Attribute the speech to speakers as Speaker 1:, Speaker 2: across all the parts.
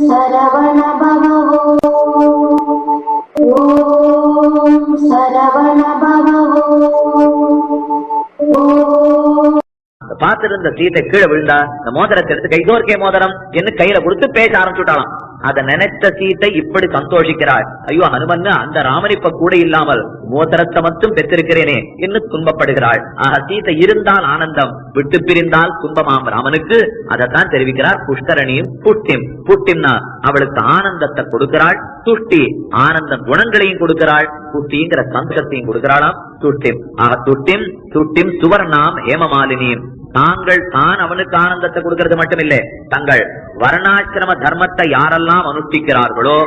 Speaker 1: சரவண பவோ ஓம் சரவண பவோ
Speaker 2: பார்த்திருந்த சீத்தை கீழே விழுந்தா இந்த மோதிரத்தை எடுத்து கைதோர்க்கே மோதிரம் என்று கையில கொடுத்து பேச ஆரம்பிச்சுட்டாலாம் அதை நினைத்த சீதை இப்படி சந்தோஷிக்கிறார் ஐயோ ஹனுமன் அந்த ராமன் இப்ப கூட இல்லாமல் மோதரத்தை மட்டும் பெற்றிருக்கிறேனே என்று துன்பப்படுகிறாள். ஆக சீதை இருந்தால் ஆனந்தம் விட்டு பிரிந்தால் துன்பமாம் ராமனுக்கு. அதைத்தான் தெரிவிக்கிறார் புஷ்கரணியும் புட்டிம் புட்டிம்னா அவளுக்கு ஆனந்தத்தை கொடுக்கிறாள். துஷ்டி ஆனந்த குணங்களையும் கொடுக்கிறாள். புட்டிங்கிற சந்தோஷத்தையும் கொடுக்கிறாளாம். துட்டிம் ஆக துட்டிம் துட்டிம் சுவர்ணாம் ஹேமமாலினியும். தாங்கள் தான் அவனுக்கு ஆனந்தத்தை கொடுக்கிறது மட்டுமில்லை. தங்கள் வர்ணாசிரம தர்மத்தை யாரெல்லாம் அனுஷ்டிக்கிறார்களோ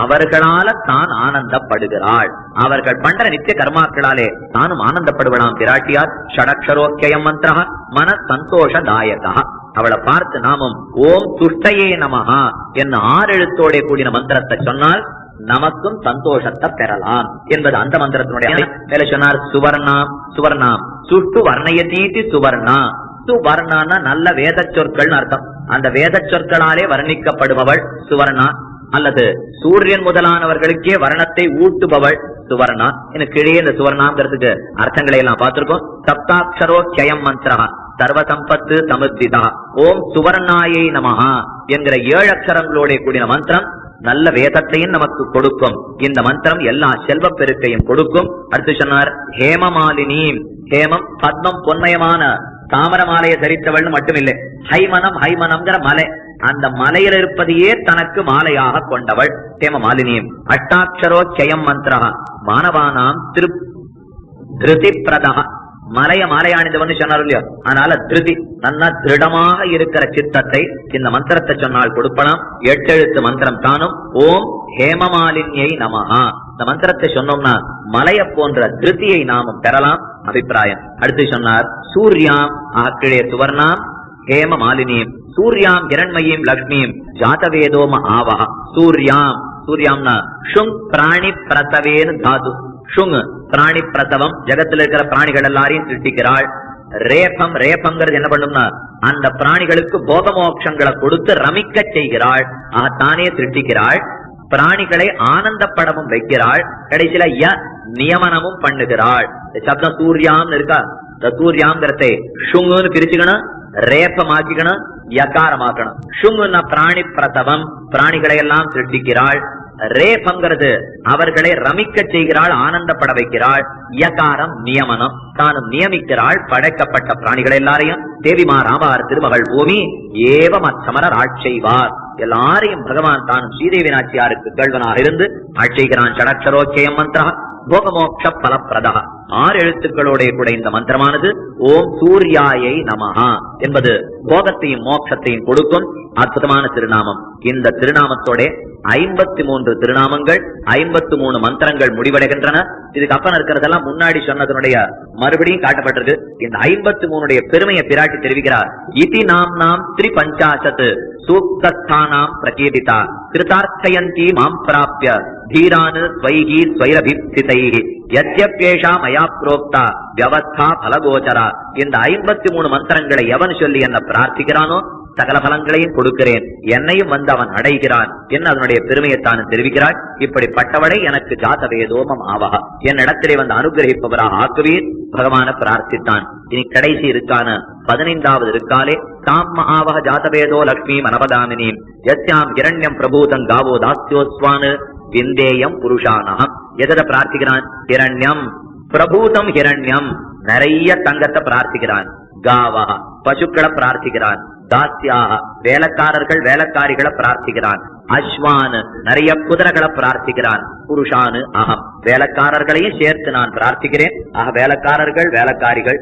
Speaker 2: அவர்களால தான் ஆனந்தப்படுகிறாள். அவர்கள் பண்ற நித்திய கர்மாக்களாலே தானும் ஆனந்தப்படுவலாம் பிராட்டியார் ஷடக்ஷரோக்கியம் மந்திரா மன சந்தோஷதாயகா அவளை பார்த்து நாமும் ஓம் துஷ்டையே நமஹா என்ன ஆறு எழுத்தோட கூடின மந்திரத்தை சொன்னால் நமக்கும் சந்தோஷத்தை பெறலாம் என்பது அந்த மந்திரத்தினுடைய மேல சொன்னார் சுவர்ணாம் சுவர்ணாம் சுட்டு வர்ணயதீதி சுவர்ணா. சுவர்ணான்னா நல்ல வேத சொற்கள் அர்த்தம். அந்த வேத சொற்களாலே வர்ணிக்கப்படுபவள் சுவர்ணா. அல்லது சூரியன் முதலானவர்களுக்கே வர்ணத்தை ஊட்டுபவள் சுவர்ணா. எனக்கு கீழே இந்த சுவர்ணாங்கிறதுக்கு அர்த்தங்களை எல்லாம் பார்த்திருக்கோம். சப்தாட்சரோ கயம் மந்திரா சர்வ சம்பத்து சமுத்திதா. ஓம் சுவர்ணாயை நமஹா என்கிற ஏழு அக்ஷரங்களோட கூடின மந்திரம் நல்ல வேதத்தையும் நமக்கு கொடுக்கும். இந்த மந்திரம் எல்லா செல்வ பெருக்கையும் கொடுக்கும். அடுத்து சொன்னார் ஹேமமாலினி. ஹேமம் பத்மம் பொன்மயமான தாமர மாலையை தரித்தவள் மட்டுமில்லை. ஹைமனம் ஹைமனம்ங்கிற மலை. அந்த மலையில் இருப்பதையே தனக்கு மாலையாக கொண்டவள். ஹேமமாலினியும் அட்டாட்சரோ கயம் மந்திரகா மாணவானாம் திரு திருதி பிரதா மலைய மாலையாணிந்தவன் சொன்னார் இல்லையோ? அதனால திருதி நல்லா திருடமாக இருக்கிற சித்தத்தை இந்த மந்திரத்தை சொன்னால் கொடுப்பலாம். எட்டெழுத்து மந்திரம் தானும். ஓம் ஹேமமாலின்யை நமஹா. இந்த மந்திரத்தை சொன்னோம்னா மலைய போன்ற திருத்தியை நாமும் பெறலாம். அபிப்பிராயம். அடுத்து சொன்னார் சூர்யாம் ஆக்கிழே சுவர்ணாம் ஹேம மாலினியும் சூர்யாம் இரண்மையும் லக்ஷ்மியும் ஜாதவேதோம ஆவா சூர்யாம் சூர்யாம்னா ஷுங் பிராணி பிரசவேன்னு தாது. ஷுங் பிராணி பிரசவம் ஜகத்துல இருக்கிற பிராணிகள் எல்லாரையும் சிருஷ்டிக்கிறாள். ரேபம் ரேபங்கிறது என்ன பண்ணும்னா அந்த பிராணிகளுக்கு போகமோட்சங்களை கொடுத்து ரமிக்க செய்கிறாள். தானே சிருஷ்டிக்கிறாள். பிராணிகளை ஆனந்தப்படமும் வைக்கிறாள். கடைசியில ய நியமனமும் பண்ணுகிறாள். சப்தம் சூர்யாம் இருக்கா? சூர்யாங்கிறதே சூர்யாங்கிறதை ஷுங்குன்னு பிரிச்சுக்கணும். ரேப்பமாக்கிக்கணும் யகாரமாக்கணும் ஷுங்குன்னா பிராணி பிரசவம் பிராணிகளை எல்லாம் சிருஷ்டிக்கிறாள். ரேபங்கிறது அவர்களை ரமிக்க செய்கிறாள் ஆனந்தப்பட வைக்கிறாள். யகாரம் நியமனம். தானும் நியமிக்கிறாள் படைக்கப்பட்ட பிராணிகள் எல்லாரையும். தேவிமா ராமார் திருமகள் பூமி ஏவம் அச்சமரர் ஆட்செய்வார். எல்லாரையும் பகவான் தான் ஸ்ரீதேவி நாச்சியாருக்கு கேள்வனாக இருந்து ஆட்சிகிறான் சடக்ஷரோச்சயம் மந்திரா போகமோக்ஷ பலப்பிரதா. ஆறு எழுத்துக்களோடைய கூட இந்த மந்திரமானது ஓம் சூர்யாயை நமஹா என்பது போகத்தையும் மோட்சத்தையும் கொடுக்கும் அற்புதமான திருநாமம். இந்த திருநாமத்தோட ஐம்பத்தி மூன்று திருநாமங்கள் ஐம்பத்தி மூணு மந்திரங்கள் முடிவடைகின்றன. இதுக்கு அப்புறம் இருக்கிறதெல்லாம் முன்னாடி சொன்னதனுடைய மறுபடியும் காட்டப்பட்டிருக்கு. இந்த ஐம்பத்தி மூணுடைய பெருமையை பிராட்டி தெரிவிக்கிறார். இதி நாம் நாம் திரி பஞ்சாசத்து பஞ்சாசத் சூக்தஸ்தானாம் பிரகீதிதா கிருதார்த்தயந்தி மாம் பிராப்ய. தீரான் ஸ்வைகி ஸ்வைரபிஸ்திதைஹி யத்யப்யேஷா மயா புரோக்தா. வியவஸ்தா பலகோச்சரா. இந்த ஐம்பத்தி மூணு மந்திரங்களை எவன் சொல்லி என்ன பிரார்த்திக்கிறானோ சகல பலங்களையும் கொடுக்கிறேன். என்னையும் வந்து அவன் அடைகிறான். என் அதனுடைய பெருமையைத்தான் தெரிவிக்கிறாள் இப்படிப்பட்டவளை எனக்கு ஜாதவேதோமம் ஆவகா. என்னிடத்திலே வந்து அனுகிரகிப்பவராக ஆக்குவீர். பகவான பிரார்த்தித்தான். இனி கடைசி இருக்கான பதினைந்தாவது இருக்காலே தாம் ஆவக ஜாதவேதோ லக்ஷ்மி மனபதாமினி யஸ்யாம் இரண்யம் பிரபூதம் காவோ தாஸ்யோஸ்வான் விந்தேயம் புருஷானாம் எதை பிரார்த்திக்கிறான்? இரண்யம் பிரபூதம் ஹிரண்யம். நிறைய தங்கத்தை பிரார்த்திக்கிறான். காவா பசுக்களை பிரார்த்திக்கிறான். தாஸ்யாக வேலைக்காரர்கள் வேலைக்காரிகளை பிரார்த்திக்கிறான். அஸ்வான் நிறைய குதிரைகளை பிரார்த்திக்கிறான். புருஷானு அகம் வேலைக்காரர்களையும் சேர்த்து நான் பிரார்த்திக்கிறேன். ஆக வேலைக்காரர்கள் வேலைக்காரிகள்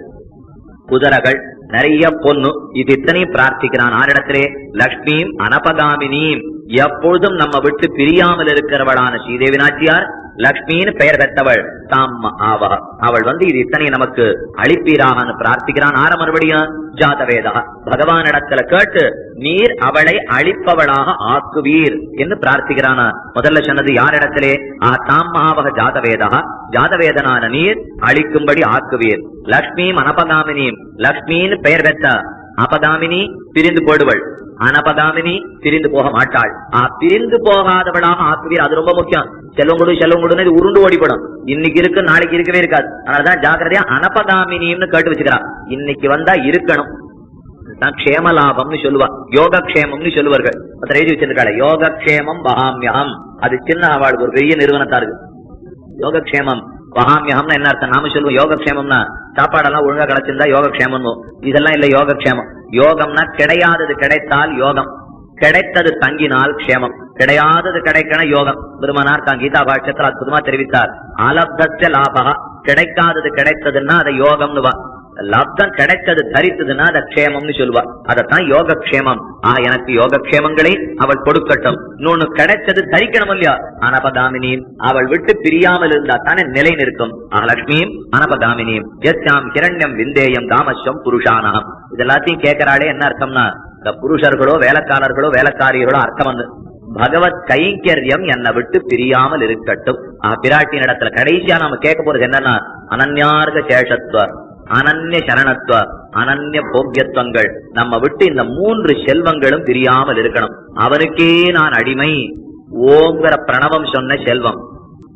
Speaker 2: குதிரைகள் நிறைய பொண்ணு இது இத்தனையும் பிரார்த்திக்கிறான். ஆரிடத்திலே லக்ஷ்மியும் அனபகாமினியும். எப்பொழுதும் நம்ம விட்டு பிரியாமல் இருக்கிறவளான ஸ்ரீதேவி நாச்சியார் லக்ஷ்மின்னு பெயர் பெற்றவள். தாம் ஆவா அவள் வந்து இது இத்தனை நமக்கு அளிப்பீராகனு பிரார்த்திக்கிறான். ஆர மறுபடியும் ஜாதவேதா. பகவானிடத்துல கேட்டு நீர் அவளை அழிப்பவளாக ஆக்குவீர் என்று பிரார்த்திக்கிறான. முதல்ல சொன்னது யாரிடத்திலே ஆ தாம் ஆவக ஜாதவேதா. ஜாதவேதனான நீர் அழிக்கும்படி ஆக்குவீர். லக்ஷ்மியும் அனபகாமினியும் லக்ஷ்மின்னு பெயர் பெற்ற அபகாமினி பிரிந்து போடுவள். அனபகாமினி பிரிந்து போக மாட்டாள். ஆ பிரிந்து போகாதவளாக ஆக்குவீர் அது ரொம்ப முக்கியம். செல்வம் கொடு செல்வம் கொடுன்னு இது உருண்டு ஓடிப்படும். இன்னைக்கு இருக்கு நாளைக்கு இருக்கவே இருக்காது. அதனாலதான் ஜாக்கிரதையா அனபகாமினின்னு கேட்டு வச்சுக்கிறா. இன்னைக்கு வந்தா இருக்கணும். தான் க்ஷேம லாபம்னு சொல்லுவா. யோகக்ஷேமம்னு சொல்லுவார்கள். ஒருத்தர் எழுதி வச்சிருக்காள். யோகக்ஷேமம் வகாமியம் அது சின்ன அவளுக்கு ஒரு பெரிய நிறுவனத்தா இருக்கு. யோகக்ஷேமம் பகாமியம்னா என்ன அர்த்தம்? நாம சொல்லுவோம் யோகக்ஷேமம்னா சாப்பாடெல்லாம் ஒழுங்கா கிடைச்சிருந்தா யோகக்ஷேமம் இதெல்லாம் இல்ல யோகக்ஷேமம். யோகம்னா கிடையாதது கிடைத்தால் யோகம். கிடைத்தது தங்கினால் க்ஷேமம். கிடையாதது கிடைக்கணும் யோகம். பெருமனார் தான் கீதா பாட்சத்தில் அற்புதமா தெரிவித்தார். அலப்தச்ச லாபகா கிடைக்காதது கிடைத்ததுன்னா அதை யோகம்னு வா லப்தம் கிடைத்தது தரித்ததுன்னா அதை க்ஷேமம்னு சொல்லுவா. அதத்தான் யோகக்ஷேமம். ஆஹ் எனக்கு யோகக்ஷேமங்களை அவள் கொடுக்கட்டும். இன்னொன்னு கிடைச்சது தரிக்கணும் இல்லையா அனபதாமினியும் அவள் விட்டு பிரியாமல் இருந்தா தானே நிலை நிற்கும் லட்சுமியும் அனபதாமினியும் எஸ்யாம் கிரண்யம் விந்தேயம் தாமசம் புருஷானாம். இதெல்லாத்தையும் கேட்கிறாளே என்ன அர்த்தம்னா? இந்த புருஷர்களோ வேலைக்காரர்களோ வேலைக்காரிகளோ அர்த்தம் வந்து பகவத் கைங்கரியம் என்னை விட்டு பிரியாமல் இருக்கட்டும். ஆ பிராட்டியின் இடத்துல கடைசியா நாம கேட்க போறது என்னன்னா அனன்யார்க சேஷத்துவ அனன்ய சரணத்துவ அனன்ய போக்கியத்துவங்கள் நம்ம விட்டு இந்த மூன்று செல்வங்களும் பிரியாமல் இருக்கணும். அவனுக்கே நான் அடிமை. ஓங்கிற பிரணவம் சொன்ன செல்வம்.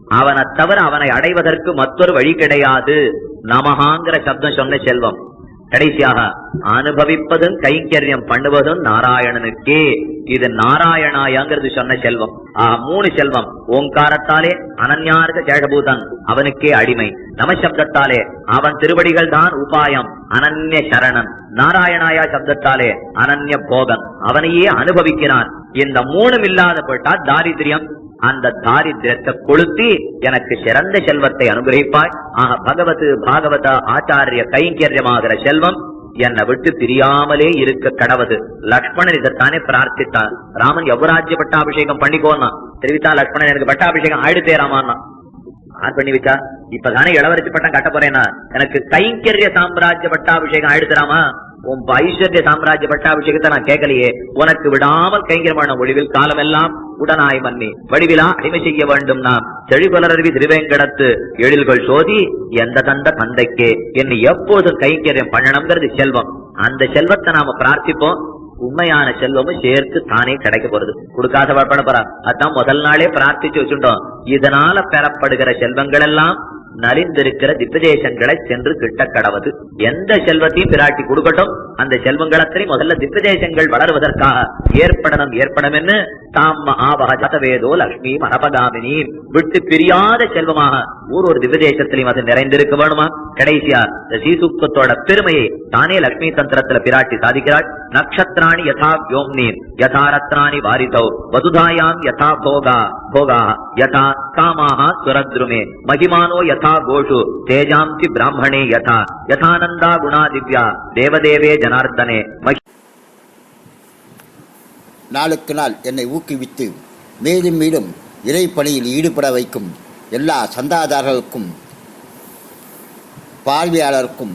Speaker 2: அவனை தவிர அவனை அடைவதற்கு மற்றொரு வழி கிடையாது. நமகாங்கிற சப்தம் சொன்ன செல்வம். கடைசியாக அனுபவிப்பதும் கைங்கரியம் பண்ணுவதும் நாராயணனுக்கே. இது நாராயணாயங்கிறது சொன்ன செல்வம். ஆஹ் மூணு செல்வம். ஓங்காரத்தாலே அனன்யார்க சேஷபூதன் அவனுக்கே அடிமை. நமசப்தத்தாலே அவன் திருவடிகள் தான் உபாயம் அனன்ய சரணன். நாராயணாயா சப்தத்தாலே அனன்ய போகன் அவனையே அனுபவிக்கிறான். இந்த மூணும் இல்லாத போட்டா தாரித்யம் அந்த தாரித்திரத்தை கொளுத்தி எனக்கு சிறந்த செல்வத்தை அனுகிரகிப்பாய். ஆக பகவத் பாகவத ஆச்சாரிய கைங்கரியமாகிற செல்வம் என்னை விட்டு பிரியாமலே இருக்க கடவுது லக்ஷ்மணன் இதைத்தானே பிரார்த்தித்தான். ராமன் எவ்வராஜ்ய பட்டாபிஷேகம் பண்ணிக்கோன்னா? தெரிவித்தா லக்ஷ்மணன் எனக்கு பட்டாபிஷேகம் ஆயிடுத்தே ராமான்னா. ஆர் பண்ணி வச்சா இப்பதானே இளவரசி பட்டம் கட்ட போறேன்னா? எனக்கு கைங்கரிய சாம்ராஜ்ய பட்டாபிஷேகம் ஆயிடுத்துறாமா உன் ஐஸ்வர்ய சாம்ராஜ்ய பட்டாபிஷேகத்தை நான் கேட்கலையே. உனக்கு விடாமல் கைங்கரமான ஒளிவில் காலமெல்லாம் உடனாய் மன்னி. வடிவிலா அடிமை செய்ய வேண்டும் நாம். செழிபலரவி திருவேங்கடத்து. எழில்கள் சோதி எந்த தந்த தந்தைக்கே என்னை எப்போதும் கைங்கரியம் பண்ணணுங்கிறது செல்வம். அந்த செல்வத்தை நாம பிரார்த்திப்போம். உண்மையான செல்வமும் சேர்த்து தானே கிடைக்க போறது. கொடுக்காத பண்ண போறா. அதான் முதல் நாளே பிரார்த்திச்சு வச்சுட்டோம். இதனால பெறப்படுகிற செல்வங்கள் எல்லாம் நலிந்திருக்கிற திவ்யதேசங்களை சென்று கிட்ட கடவது. எந்த செல்வத்தையும் பிராட்டி கொடுக்கட்டும். அந்த செல்வங்களத்தை முதல்ல திவ்யதேசங்கள் வளருவதற்காக ஏற்படணும் ஏற்படும் தாம் ஆவக ஜாதவேதோ லக்ஷ்மி மரபகாமினி. விட்டு பிரியாத செல்வமாக ஊர் ஒரு திவ்யதேசத்திலையும் அது நிறைந்திருக்க வேணுமா? கடைசியா இந்த பெருமையை தானே லக்ஷ்மி தந்திரத்துல பிராட்டி சாதிக்கிறாள். நக்ஷத்ராணி யதா வியோம்னீர் யதா ரத்னானி வாரிதௌ வதுதாயாம் யதா போகா போகா யதா காமாக சுரத்ருமே மகிமானோ யதா கோஷு தேஜாம்சி பிராமணே யதா யதானந்தா குணா திவ்யா தேவதேவே ஜனார்த்தனே மகி
Speaker 3: நாளுக்கு நாள் என்னை ஊக்குவித்து மேலும் மேலும் இறை பணியில் ஈடுபட வைக்கும் எல்லா சந்தாதாரர்களுக்கும் பார்வையாளருக்கும்